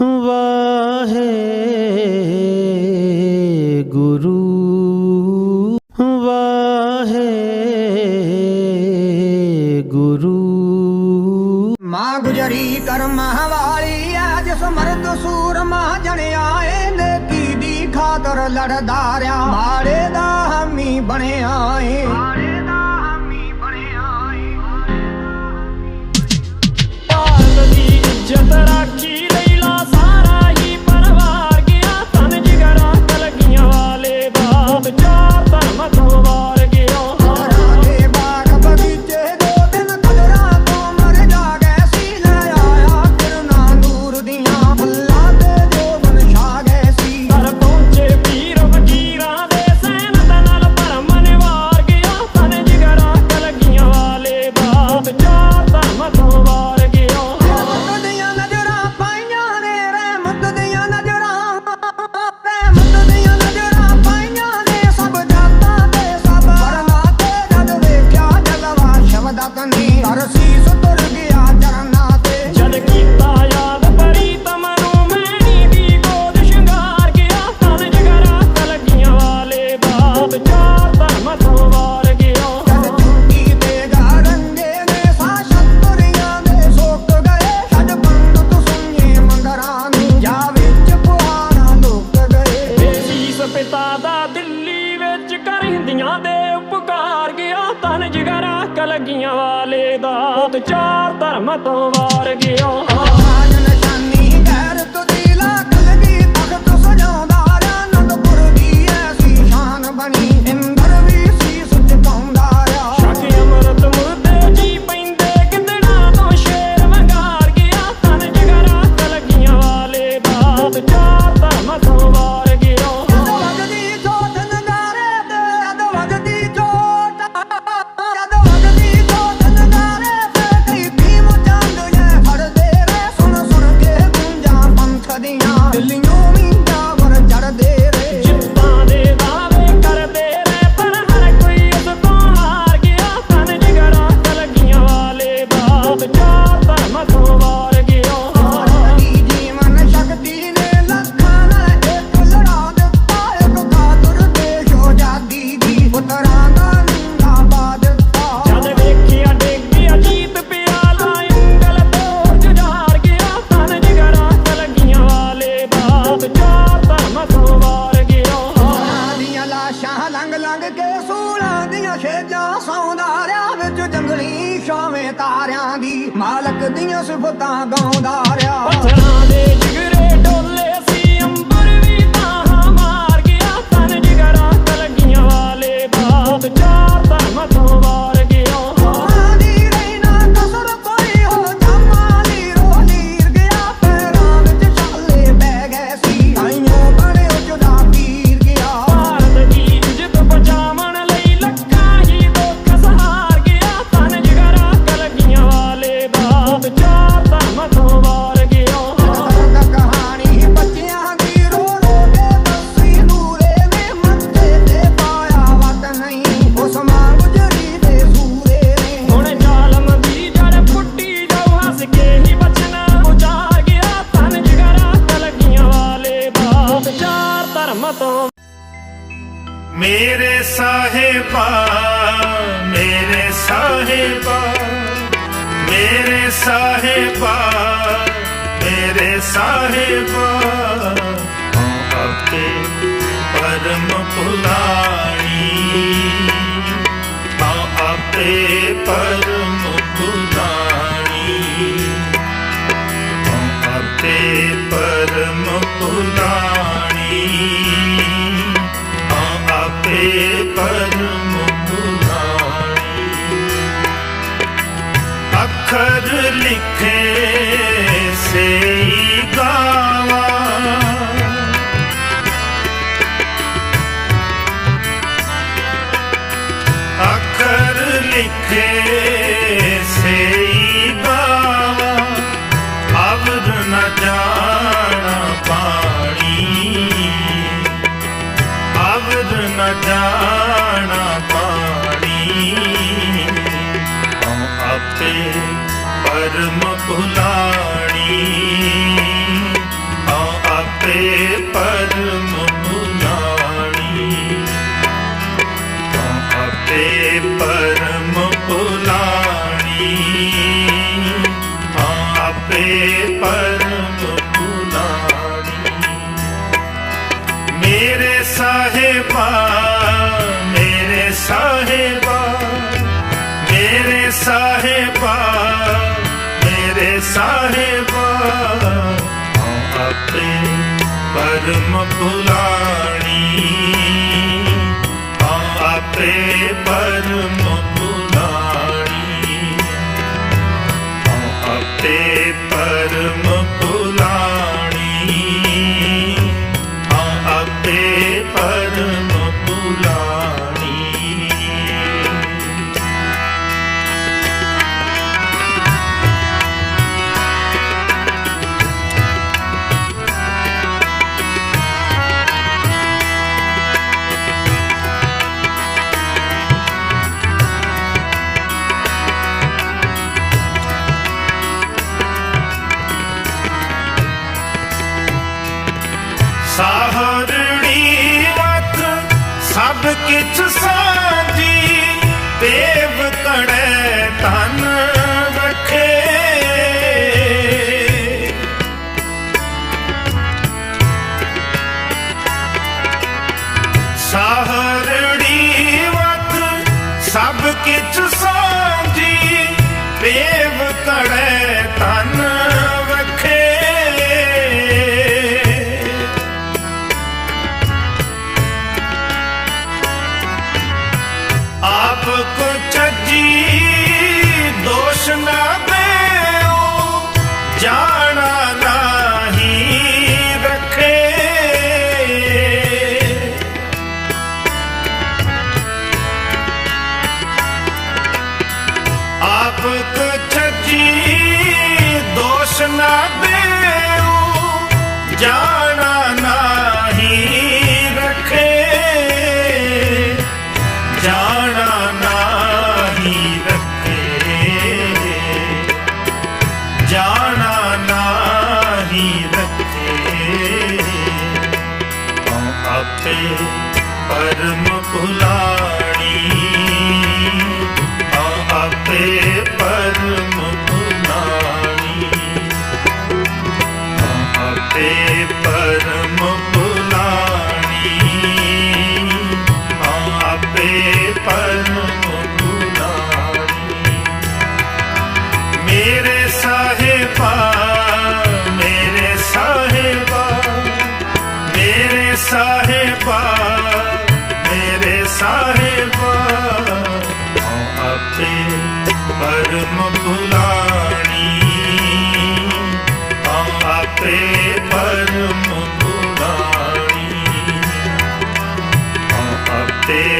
ਵਾਹੇ ਗੁਰੂ ਵਾਹੇ ਗੁਰੂ ਮਾਂ ਗੁਜਰੀ ਕਰਮਾਂ ਵਾਲੀ ਆਜ ਸਮਰਦ ਸੂਰ ਮਾਂ ਜਣਿਆ ਏ ਨੇਕੀ ਦੀ ਖਾਤਰ ਲੜਦਾ ਰਿਆ। ਮਾਰੇ ਦਾ ਹਾਮੀ ਬਣਿਆ ਏ। ਮਾਰੇ ਦਾ Matova ਜਗਰਾ ਕਲਗੀਆਂ ਵਾਲੇ ਦਾ ਤੇ ਚਾਰ ਧਰਮ ਤੋਂ ਵਾਰ ਗਿਆ ਜੋ ਜੰਗਲੀ ਸ਼ਾਵੇਂ ਤਾਰਿਆਂ ਦੀ, ਮਾਲਕ ਦੀਆਂ ਸਿਫਤਾਂ ਗਾਉਂਦਾ ਰਿਹਾ। ਪੱਥਰਾਂ ਦੇ ਜਿਗਰੇ ਡੋਲੇ ਸੀ, ਅੰਬਰ ਵੀ ਤਾਂ ਮਾਰ ਗਿਆ। ਤਨ ਜਿਗਰਾ ਕਲਗੀਆਂ ਵਾਲੇ ਬਾਤ, ਚਾਰ ਧਰਮਾਂ ਤੋਂ ਵਾਰ ਮੇਰੇ ਸਾਹਿਬਾ ਮੇਰੇ ਸਾਹਿਬਾ ਮੇਰੇ ਸਾਹਿਬਾ। ਹਾਂ ਪਰਮ ਭੁਲਾਣੀ ਆਪੇ ਪਰਮ ਅਰਜ ਨ ਜਾਣਾ ਪਾਣੀ, ਹਉ ਆਪੇ ਪਰਮ ਭੁਲਾਣੀ ਹਉ ਆਪੇ ਪਰਮ ਭੁਲਾਣੀ ਹਉ ਆਪੇ ਪਰਮ ਭੁਲਾਣੀ ਹਉ ਆਪੇ ਪਰ ਆਪੇ ਪਰਮ ਭੁਲਾਣੀ ਆਪੇ get to some ਤ੍ਰਿਸ਼ਨਾ ਬੇਉ ਜਾਂ ਸਾਹਿਬਾ ਮੇਰੇ ਸਾਹਿਬਾ ਹਉ ਆਪੇ ਪਰਮ ਭੁਲਾਣੀ ਹਉ ਆਪੇ ਪਰਮ ਭੁਲਾਣੀ ਹਉ ਆਪੇ